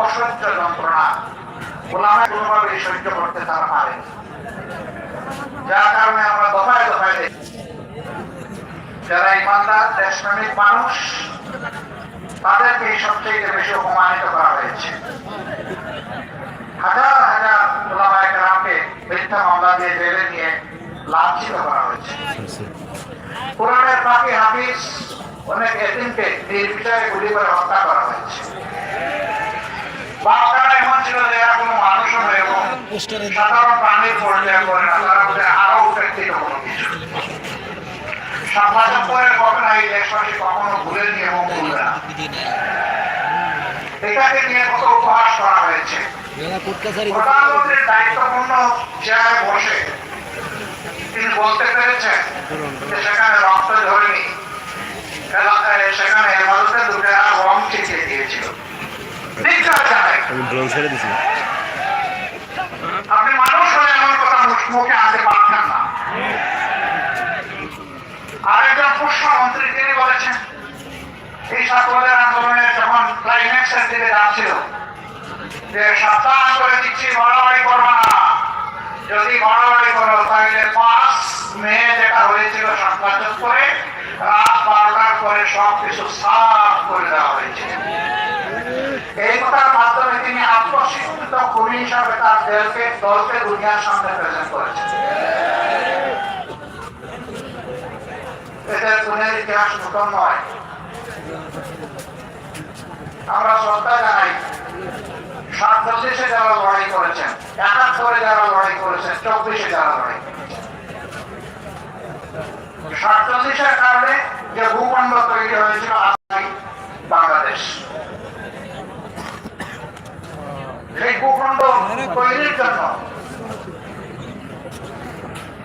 অসহ্য যন্ত্রণা। গোলামে কোনোভাবে সহ্য করতে তারা পারে। যার কারণে আমরা দফায় দফায় দেখি। যারা ইমানদার, দেশপ্রেমিক মানুষ, তাদেরকে সবচেয়ে বেশি অপমানিত করা হয়েছে। হাজার হাজার ওলামায়ে কেরামকে মিথ্যা মামলা দিয়ে জেলে নিয়ে লাঞ্ছিত করা হয়েছে। কোরআনের বাকি হাফিজ অনেক এদিনকে নির্বিচারে গুলি করে হত্যা করা হয়েছে। এমন ছিল যে এরা কোনো সাধারণ পর্যায়ে করে না তারা আরও কোনো কিছু ঘটনা এই দেশবাসী কখনো ভুলেনি এবং ভুলবে না। এটাকে নিয়ে কত উপহাস করা হয়েছে। প্রধানমন্ত্রীর দায়িত্বপূর্ণ চেয়ারে বসে তিনি বলতে পেরেছেন যে সেখানে রক্ত ঝরেনি। ছেড়ে দিছি। যদি তাহলে পাঁচ হয়েছিল করে, রাত বারোটার পরে সব কিছু সাফ করে দেওয়া হয়েছে। এই কথার মাধ্যমে তিনি আত্মস্বীকৃত খুনি হিসাবে তার দলকে দলকে দুনিয়ার সামনে প্রেজেন্ট করেছেন। এদের খুনের ইতিহাস নতুন করেছেন, একাত্তরে যারা লড়াই করেছেন, চব্বিশে যারা লড়াই কারণে যে ভূখণ্ড তৈরি হয়েছিল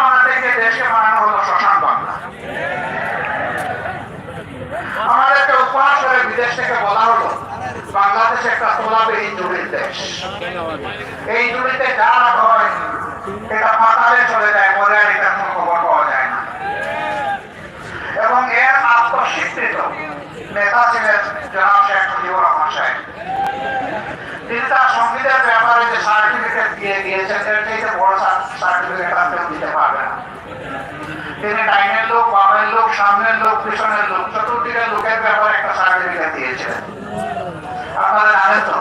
বানা থেকে দেশকে বানানো হলো শ্মশান বাংলা আমাদেরকে উপহাস করে বিদেশ থেকে বলা হলো বাংলাদেশ একটা তোলাবিহীন জুড়ির দেশ এই জুড়িতে যা রাখা হয় এটা পাতালে চলে যায় পরে আর এটার কোনো খবর পাওয়া যায় না এবং এর আত্মস্বীকৃত নেতা তিনি তার সঙ্গীতের ব্যাপারে যে সার্টিফিকেট দিয়ে দিয়েছেন বড় সার্টিফিকেট দিতে পারবে না। তিনি ডাইনের লোক, বামের লোক, সামনের লোক, পিছনের লোক লোকের ব্যাপারে একটা সার্টিফিকেট জানেন তো?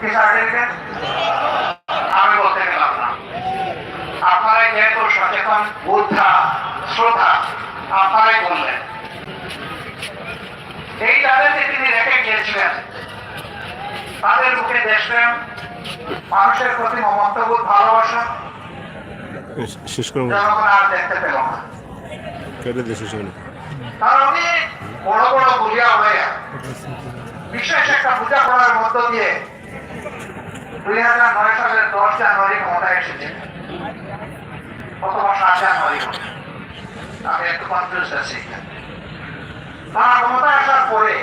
কি সার্টিফিকেট আমি বলতে গেলাম না। আপনারা যেহেতু সচেতন, বুদ্ধা শ্রদ্ধা আপনারাই বললেন এই তাদেরকে তিনি রেখে তাদের মুখে দেশপ্রেম মানুষের প্রতি মমত্ববোধ ভালোবাসা শেষ করুন আর দেখতে পেল না। কেটে দিয়ে শেষ তার অনেক বড় বড় বুঝিয়া হয়ে বিশেষ একটা পূজা করার মধ্য দিয়ে দুই হাজার নয় সালের দশ জানুয়ারি ক্ষমতায় এসেছে। জানুয়ারি আমি একটু কনফিউজ আছি। তারা ক্ষমতায় আসার পরে